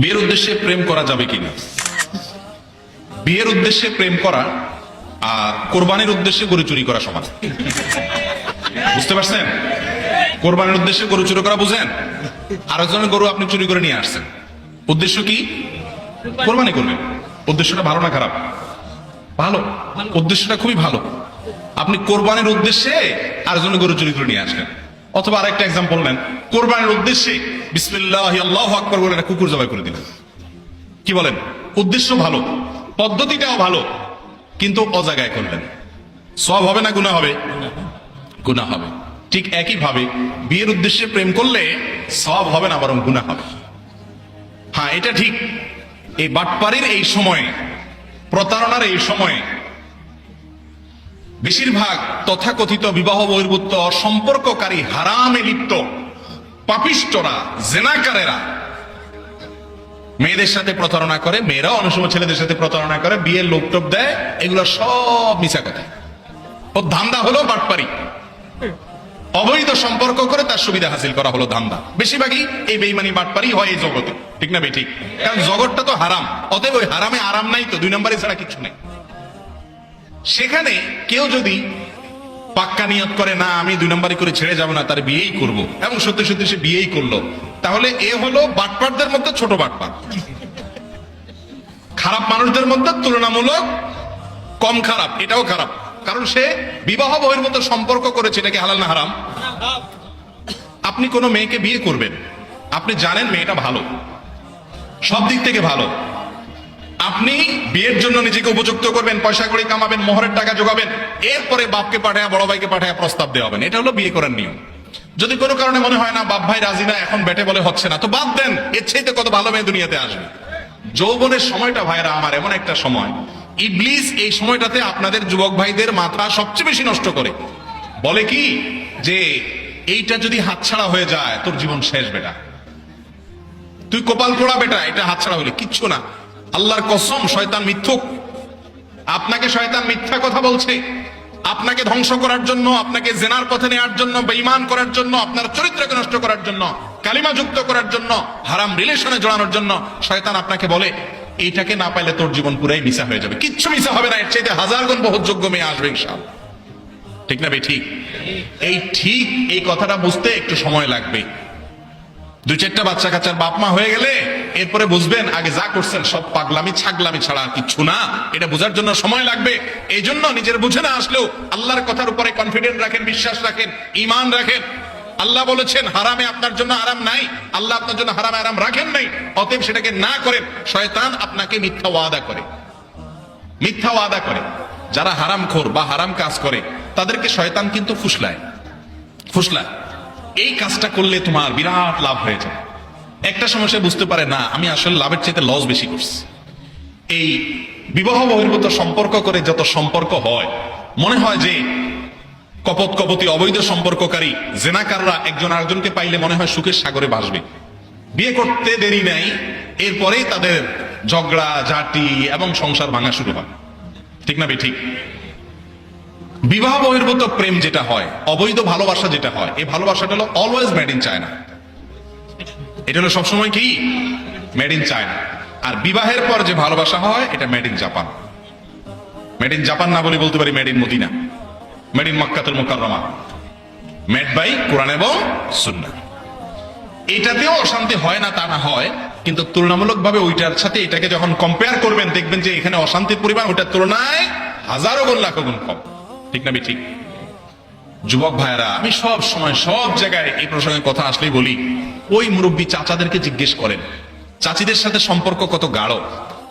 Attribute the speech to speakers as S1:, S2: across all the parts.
S1: বিয়ের উদ্দেশ্যে প্রেম করা যাবে কিনা? বিয়ের উদ্দেশ্যে প্রেম করা আর কোরবানির উদ্দেশ্যে গরু চুরি করা সমান। বুঝতে পারছেন? কোরবানির উদ্দেশ্যে গরু চুরি করা বুঝেন? আরেকজনের গরু আপনি চুরি করে নিয়ে আসছেন। উদ্দেশ্য কি? কোরবানি করবেন। উদ্দেশ্যটা ভালো না খারাপ? ভালো। উদ্দেশ্যটা খুবই ভালো। আপনি কোরবানির উদ্দেশ্যে আরেকজনের গরু চুরি করে নিয়ে আসলেন। অথবা আরেকটা এক্সাম্পল নেন। কোরবানির উদ্দেশ্যে বিসমিল্লাহ আল্লাহ আকবর বলে একটা কুকুর জবাই করে দিলেন। কি বলেন? উদ্দেশ্য ভালো, পদ্ধতিটাও ভালো, কিন্তু অজাগায় করলেন। সব হবে না গুণা হবে? গুণা হবে। ঠিক একই ভাবে বিয়ের উদ্দেশ্যে প্রেম করলে সব হবে না, বরং গুণা হবে। হ্যাঁ এটা ঠিক। এই বাটপাড়ির এই সময়ে, প্রতারণার এই সময়ে বেশিরভাগ তথাকথিত বিবাহ বহির্ভূত সম্পর্ককারী হারামে লিপ্ত পাপিষ্টরা জেনাকারেরা। মেয়েদের সাথে প্রতারণা করে, মেয়েরাও অনেক সময় ছেলেদের সাথে প্রতারণা করে, বিয়ের লোকটোপ দেয়, এগুলো সব মিশা কথা। ও ধান্দা হলো বাটপারি। অবৈধ সম্পর্ক করে তার সুবিধা হাসিল করা হলো ধান্দা। বেশিরভাগই এই বেইমানি বাটপারি হয় এই জগতে। ঠিক না বেঠিক কারণ জগৎটা তো হারাম। অতএব ওই হারামে আরাম নাই তো, দুই নম্বরে ছাড়া কিছু নেই। সেখানে কেউ যদি পাক্কা নিয়ত করে, না, আমি দুই নম্বরই করে ছেড়ে যাব না, তার বিয়েই করব। এবং সত্যি সত্যি সে বিয়েই করল, তাহলে এ হলো বাটপারদের মধ্যে ছোট বাটপার খারাপ মানুষদের মধ্যে তুলনামূলক কম খারাপ, এটাও খারাপ। কারণ সে বিবাহ বহির্ভূত সম্পর্ক করেছে এটাকে হালাল না হারাম? আপনি কোনো মেয়েকে বিয়ে করবেন, আপনি জানেন মেয়েটা ভালো, সব দিক থেকে ভালো। আপনি বিয়ের জন্য নিজেকে উপযুক্ত করবেন, পয়সা করে কামাবেন, মোহরের টাকা জোগাবেন এরপরে বাপকে পাঠায়, বড় ভাইকে পাঠায় প্রস্তাব দেওয়া হবেন এটা হলো বিয়ে করার নিয়ম। যদি কোনো কারণে মনে হয় না, বাপ ভাই রাজি না, এখন বেটে বলে হচ্ছে না, তো বাদ দেন, এর চাইতে কত ভালো মেয়ে দুনিয়াতে আসবে। যৌবনের সময়টা ভাইরা আমার, এমন একটা সময়। ইবলিস এই সময়টাতে আপনাদের যুবক ভাইদের মাথা সবচেয়ে বেশি নষ্ট করে। বলে কি? যে এইটা যদি হাতছাড়া হয়ে যায়, তোর জীবন শেষ বেটা। তুই কপাল পোড়া বেটা, এটা হাতছাড়া হলে কিচ্ছু না। আল্লাহর কসম, শয়তান মিথ্যুক। আপনাকে শয়তান মিথ্যা কথা বলছে। আপনাকে ধ্বংস করার জন্য, আপনাকে জেনার পথে নেওয়ার জন্য, বেঈমান করার জন্য, আপনার চরিত্রকে নষ্ট করার জন্য, কালিমা যুক্ত করার জন্য, হারাম রিলেশনে জড়ানোর জন্য শয়তান আপনাকে বলে, এইটাকে না পাইলে তোর জীবন পুরাই মিশা হয়ে যাবে। কিচ্ছু মিশা হবে না। এর চাইতে হাজার গুণ বহুত যোগ্য মেয়ে আসবে ইনশাআল্লাহ। ঠিক না ভাই? ঠিক। এই ঠিক এই কথাটা বুঝতে একটু সময় লাগবে। দুই চারটা বাচ্চা কাচ্চার বাপ মা হয়ে গেলে এরপরে বুঝবেন, আগে যা করছেন সব পাগলামি, ছাগলামি ছাড়া কিচ্ছু না। এটা বোঝার জন্য সময় লাগবে। এই জন্য নিজের বুঝে না আসলেও আল্লাহর কথার উপরে কনফিডেন্ট রাখেন, বিশ্বাস রাখেন ইমান রাখেন। আল্লাহ বলেছেন, হারামে আপনার জন্য আরাম নাই। আল্লাহ আপনার জন্য হারামে আরাম রাখেন নাই। অতএব সেটাকে না করেন। শয়তান আপনাকে মিথ্যা ওয়াদা করে। মিথ্যা ওয়াদা করে। যারা হারাম খোর বা হারাম কাজ করে, তাদেরকে শয়তান কিন্তু ফুসলায়। ফুসলায়। এই কাজটা করলে তোমার বিরাট লাভ হয়ে যায়। একটা সমস্যা বুঝতে পারে, না, আমি আসলে লাভের চাইতে লস বেশি করছি। এই বিবাহ বহির্ভূত সম্পর্ক করে যত সম্পর্ক হয়, মনে হয় যে কপত কপতি, অবৈধ সম্পর্ককারী জেনাকাররা একজন আরেকজনকে পাইলে মনে হয় সুখের সাগরে ভাসবে। বিয়ে করতে দেরি নাই, এরপরেই তাদের ঝগড়া, ঝাঁটি এবং সংসার ভাঙা শুরু হয়। ঠিক না ঠিক বিবাহ বহির্ভূত প্রেম যেটা হয়, অবৈধ ভালোবাসা যেটা হয়, এই ভালোবাসাটা হলো অলওয়েজ মেড ইন চায়না এটা হলো সবসময় কি? মেড ইন চায়না আর বিবাহের পর যে ভালোবাসা হয়, এটা made in Japan made in Japan না বলে বলতে পারি made in Medina made in মক্কাতুল মুকাররমা মেড বাই কোরআন এবং সুন্নাহ এটাতেও অশান্তি হয় না, তা না হয়, কিন্তু তুলনামূলক ভাবে ওইটার সাথে এটাকে যখন কম্পেয়ার করবেন, দেখবেন যে এখানে অশান্তির পরিমাণ ওইটার তুলনায় হাজারো গুণ, লাখো গুণ কম। ঠিক না ঠিক যুবক ভাইরা আমি সব সময় সব জায়গায় এই প্রসঙ্গে কথা আসলেই বলি। ওই মুরব্বী চাচাদেরকে জিজ্ঞেস করেন, চাচিদের সাথে সম্পর্ক কত গাঢ়?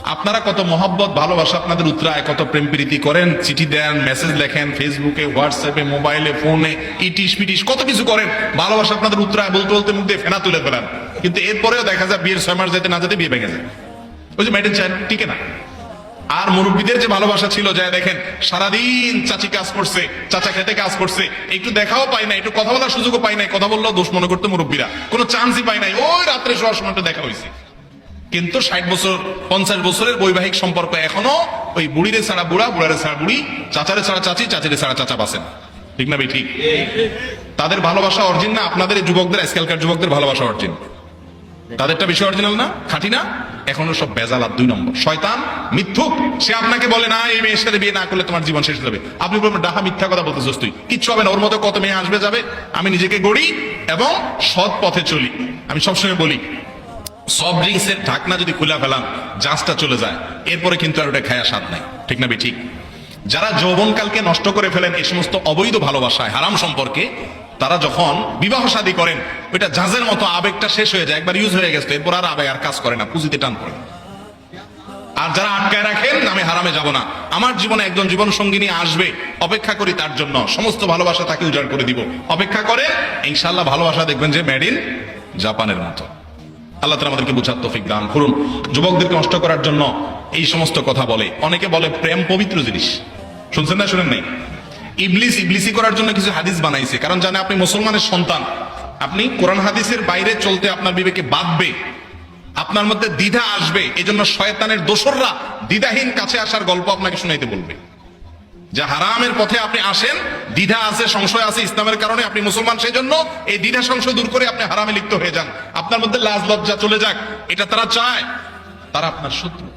S1: আপনারা কত মহব্বত, ভালোবাসা, আপনাদের উত্তরায় কত প্রেম প্রীতি করেন? চিঠি দেন, মেসেজ লেখেন, ফেসবুকে, হোয়াটসঅ্যাপে, মোবাইলে, ফোনে, ইটিস পিটিস, কত কিছু করেন। ভালোবাসা আপনাদের উত্তরায় বলতে বলতে মুখ দিয়ে ফেনা তুলে ফেলেন। কিন্তু এরপরেও দেখা যায়, বিয়ের ছয় মাস যেতে না যেতে বিয়ে ভেঙে যায়। ওই যে মেডেন চায় টিকে না। আর মুরব্বীদের যে ভালোবাসা ছিল যায় দেখেন, সারাদিন চাচি কাজ করছে, চাচা খেতে কাজ করছে, একটু দেখাও পাই নাই, একটু কথা বলার সুযোগও পাই নাই, কথা বললেও দোষ মনে করতে মুরব্বীরা। কোনো চান্সই পাই নাই, ওই রাত্রে শোয়ার সময়টা দেখা হয়েছে কিন্তু ষাট বছর, পঞ্চাশ বছরের বৈবাহিক সম্পর্ক এখনও ওই বুড়িরে ছাড়া বুড়া, বুড়ারে ছাড়া বুড়ি, চাচারে ছাড়া চাচি, চাচিরে ছাড়া চাচা বাসেন ঠিক না ভাই, ঠিক? তাদের ভালোবাসা অর্জিন না, আপনাদের যুবকদের, আজকালকার যুবকদের ভালোবাসা অর্জিন। তাদেরটা বেশি অরিজিনাল না? খাঁটি না? এখনও সব বেজাল আর দুই নম্বর। শয়তান, মিথ্যুক, সে আপনাকে বলে, না, এই মেয়ের সাথে বিয়ে না করলে তোমার জীবন শেষ যাবে। আপনি বলবেন, ডাহা, মিথ্যা কথা বলতেছিস তুই। কিচ্ছু হবে না, ওর মতো কত মেয়ে আসবে, যাবে। আমি নিজেকে গড়ি এবং সৎ পথে চলি। আমি সবসময় বলি, সব ড্রিঙ্কসের ঢাকনা যদি খুলে ফেলাম জাঁচটা চলে যায়। এরপরে কিন্তু আর ওটা খায়া স্বাদ নাই। ঠিক না বে ঠিক যারা যৌবনকালকে নষ্ট করে ফেলেন এই সমস্ত অবৈধ ভালোবাসায়, হারাম সম্পর্কে তারা যখন বিবাহ শাদী করেন, ওইটা জাজের মতো আবেগটা শেষ হয়ে যায়, একবার ইউজ হয়ে গেছে এরপর আর আবেগ আর কাজ করে না, পুঁজিতে টান পড়ে। আর যারা আটকায় রাখেন আমি হারামে যাব না। আমার জীবনে একজন জীবন সঙ্গিনী আসবে, অপেক্ষা করি তার জন্য। সমস্ত ভালোবাসা তাকে উজাড় করে দিব। অপেক্ষা করে ইনশাল্লাহ ভালোবাসা দেখবেন যে মেড ইন জাপানের মতো। আল্লাহ তালা আমাদেরকে বুঝার তৌফিক দান করুন। যুবকদেরকে নষ্ট করার জন্য এই সমস্ত কথা বলে। অনেকে বলে প্রেম পবিত্র জিনিস। শুনছেন না, শুনেন নাই? ইবলিস ইবলিসি করার জন্য কিছু হাদিস বানাইছে। কারণ জানে আপনি মুসলমানের সন্তান। আপনি কোরআন হাদিসের বাইরে চলতে আপনার বিবেকে বাঁধবে। আপনার মধ্যে দ্বিধা আসবে। এই জন্য শয়তানের দোসররা দ্বিধাহীন কাছে আসার গল্প আপনাকে শুনাইতে বলবে। যে হারামের পথে আপনি আসেন, দ্বিধা আছে, সংশয় আছে ইসলামের কারণে আপনি মুসলমান সেই জন্য এই দ্বিধা, সংশয় দূর করে আপনি হারামে লিপ্ত হয়ে যান। আপনার মধ্যে লাজ, লজ্জা চলে যাক। এটা তারা চায়, তারা আপনার শত্রু।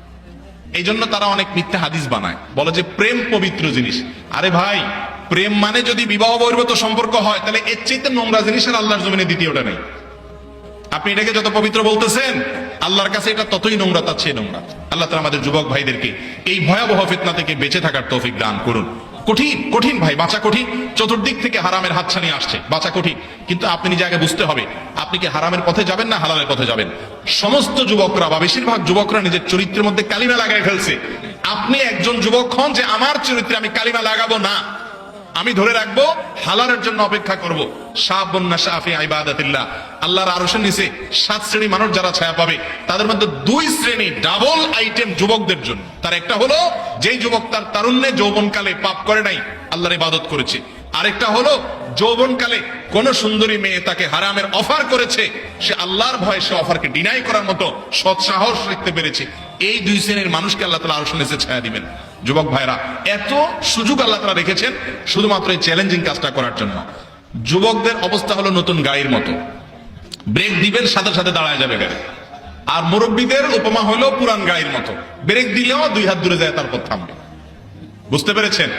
S1: এই জন্য তারা অনেক মিথ্যা হাদিস বানায়। বলে যে প্রেম পবিত্র জিনিস। আরে ভাই, প্রেম মানে যদি বিবাহ বহির্ভূত সম্পর্ক হয়, তাহলে এর চাইতে নোংরা জিনিসের আল্লাহর জমিনে দ্বিতীয়টা নেই। আপনি এটাকে যত পবিত্র বলতেছেন, আল্লাহর কাছে এটা ততই নোংরা, তার চেয়ে নোংরা। আল্লাহ তালা আমাদের যুবক ভাইদেরকে এই ভয়াবহ ফিতনা থেকে বেঁচে থাকার তৌফিক দান করুন। কঠিন কঠিন ভাই, বাঁচা কঠিন। চতুর্দিক থেকে হারামের হাতছানি আসছে। বাঁচা কঠিন। কিন্তু আপনি নিজে আগে বুঝতে হবে, আপনি কি হারামের পথে যাবেন না হালালের পথে যাবেন? সমস্ত যুবকরা বা বেশিরভাগ যুবকরা নিজের চরিত্রের মধ্যে কালিমা লাগাই ফেলছে। আপনি একজন যুবক হন যে আমার চরিত্রে আমি কালিমা লাগাবো না। আমি ধরে রাখব, হালালের জন্য অপেক্ষা করব। শাহবন্যা শাফি আইবাদাতিল্লাহ আল্লাহর আরশের নিচে সাত শ্রেণি মানুষ যারা ছায়া পাবে, তাদের মধ্যে দুই শ্রেণি ডাবল আইটেম যুবকদের জন্য। তার একটা হলো, যেই যুবক তার তারুণ্যে যৌবনকালে পাপ করে নাই, আল্লাহর ইবাদত করেছে। আরেকটা হলো, যৌবনকালে কোন সুন্দরী মেয়ে তাকে হারামের অফার করেছে, সে আল্লাহর ভয়ে সে অফারকে ডিনাই করার মতো সৎ সাহস রাখতে পেরেছে। এই দুই শ্রেণির মানুষকে আল্লাহ তালা আরও নিচে ছায়া দিবেন। যুবক ভাইরা এত সুযোগ আল্লাহ তালা রেখেছেন শুধুমাত্র এই চ্যালেঞ্জিং কাজটা করার জন্য। যুবকদের অবস্থা হলো নতুন গাড়ির মতো। ব্রেক দিবেন, সাথে সাথে দাঁড়ায় যাবে গাড়ি। আর মুরব্বীদের উপমা হলো পুরান গাড়ির মতো। ব্রেক দিলেও দুই হাত দূরে যায়, তারপর থামবে। বুঝতে পেরেছেন?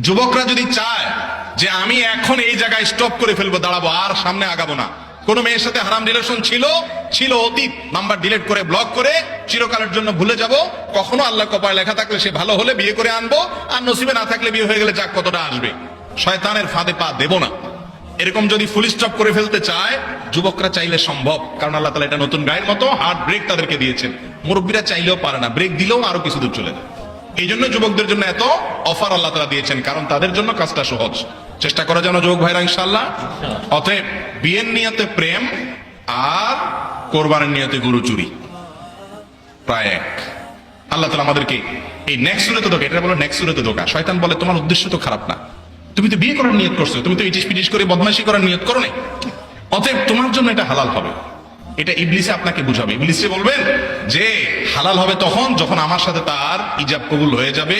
S1: যুবকরা যদি চায় যে আমি এখন এই জায়গায় স্টপ করে ফেলব, দাঁড়াবো, আর সামনে আগাবো না। কোন মেয়ের সাথে হারাম রিলেশন ছিল? ছিল অতীত। নাম্বার ডিলিট করে ব্লক করে, চিরকালের জন্য ভুলে যাব। কখনো আল্লাহ কপায় লেখা থাকলে সে ভালো হলে বিয়ে করে আনব, আর নসিবে না থাকলে বিয়ে হয়ে গেলে যাক কতটা আসবে। শয়তানের ফাঁদে পা দেব না। এরকম যদি ফুল স্টপ করে ফেলতে চায়, যুবকরা চাইলে সম্ভব, কারণ আল্লাহ তালা এটা নতুন গায়ের মতো হার্ড ব্রেক তাদেরকে দিয়েছেন। মুরব্বীরা চাইলেও পারে না ব্রেক দিলেও আরও কিছু দূর চলে যায়। এই জন্য যুবকদের জন্য এত অফার আল্লাহ তালা দিয়েছেন, কারণ তাদের জন্য কাজটা সহজ। চেষ্টা করা যেন যোগ ভাইরা ইনশাল্লাহ অতএব বিয়ের নিয়তে প্রেম আর কোরবানের নিয়তে গরু চুরি। প্রায় এক। আল্লাহ তালা আমাদেরকে এই নেক্সট সুরেতে দোকা এটা বলো নেক্সট সুরেতে দোকা শয়তান বলে তোমার উদ্দেশ্য তো খারাপ না। তুমি তো বিয়ে করার নিয়ত করছ। তুমি তো ইটিস পিটিস করে বদমাইশি করার নিয়ত করো নাই? অতএব তোমার জন্য এটা হালাল হবে। এটা ইবলিসে আপনাকে বুঝাবে। ইবলিসে বলবেন, যে হালাল হবে তখন যখন আমার সাথে তার ইজাব কবুল হয়ে যাবে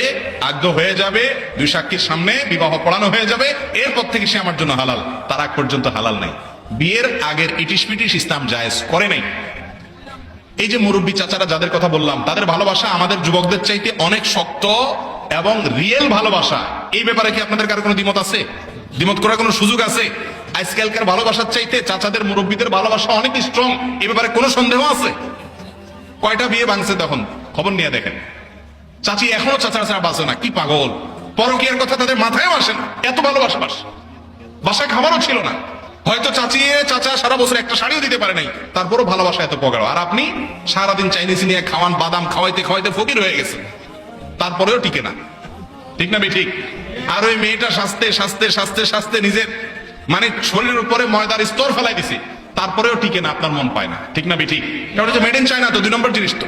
S1: আগ্রহ হয়ে যাবে, দুই সাক্ষীর সামনে বিবাহ পড়ানো হয়ে যাবে, এরপর থেকে সে আমার জন্য হালাল। তার আগ পর্যন্ত হালাল নেই। বিয়ের আগের ইটিস পিটিস ইসলাম জায়েজ করে নাই। এই যে মুরব্বী চাচারা যাদের কথা বললাম, তাদের ভালোবাসা আমাদের যুবকদের চাইতে অনেক শক্ত এবং রিয়েল ভালোবাসা। এই ব্যাপারে কি আপনাদের কারও কোনো দ্বিমত আছে? দ্বিমত করার কোনো সুযোগ আছে? আজকালকার ভালোবাসার চাইতে চাচাদের, মুরব্বীদের ভালোবাসা অনেক স্ট্রং এই ব্যাপারে কোনো সন্দেহ আছে? কয়টা বিয়ে ভাঙছে তখন? খবর নিয়ে দেখেন। চাচি এখনও চাচা ছাড়া বাঁচে না, কি পাগল। পরকীয়ার কথা তাদের মাথায় আসে না, এত ভালোবাসা বাস। বাসায় খাবারও ছিল না। হয়তো চাচিয়ে চাচা সারা বছর একটা শাড়িও দিতে পারে নাই। তারপরও ভালোবাসা এত পগাড়ো। আর আপনি সারাদিন চাইনিজ নিয়ে খাওয়ান, বাদাম খাওয়াইতে খাওয়াইতে ফকির হয়ে গেছে তারপরেও টিকে না। ঠিক না ঠিক? আর ওই মেয়েটা সাজতে সাজতে সাজতে সাজতে নিজের মানে শরীরের উপরে ময়দার স্তর ফেলাই দিছে, তারপরেও টিকে না, আপনার মন পায় না। ঠিক না বে ঠিক কারণ হচ্ছে মেড ইন চায়না তো, দুই নম্বর জিনিস তো।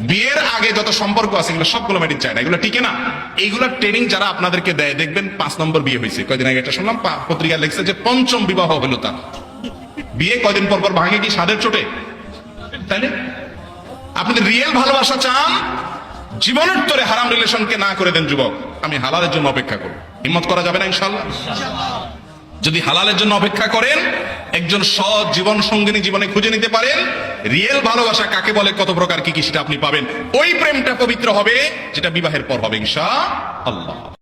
S1: বিয়ের আগে যত সম্পর্ক আছে, এগুলো সবগুলো মেড ইন চায়না এগুলো টিকে না। এইগুলো ট্রেনিং যারা আপনাদেরকে দেয়, দেখবেন পাঁচ নম্বর বিয়ে হয়েছে। কয়দিন আগে একটা শুনলাম, পা- পত্রিকায় লেখছে যে পঞ্চম বিবাহ হলো তার। বিয়ে কয়দিন পর পর ভাঙে কি স্বাদের চোটে? তাইলে? আপনি রিয়েল ভালোবাসা চান, জীবনের তোরে হারাম রিলেশনকে না করে দেন যুবক, আমি হালালের জন্য অপেক্ষা করব। হিম্মত করা যাবে না, ইনশাল্লাহ? যদি হালালের জন্য অপেক্ষা করেন, একজন সৎ জীবন সঙ্গিনী জীবনে খুঁজে নিতে পারেন, রিয়েল ভালোবাসা কাকে বলে, কত প্রকার কি কি সেটা আপনি পাবেন, ওই প্রেমটা পবিত্র হবে, যেটা বিবাহের পর হবে ইনশা আল্লাহ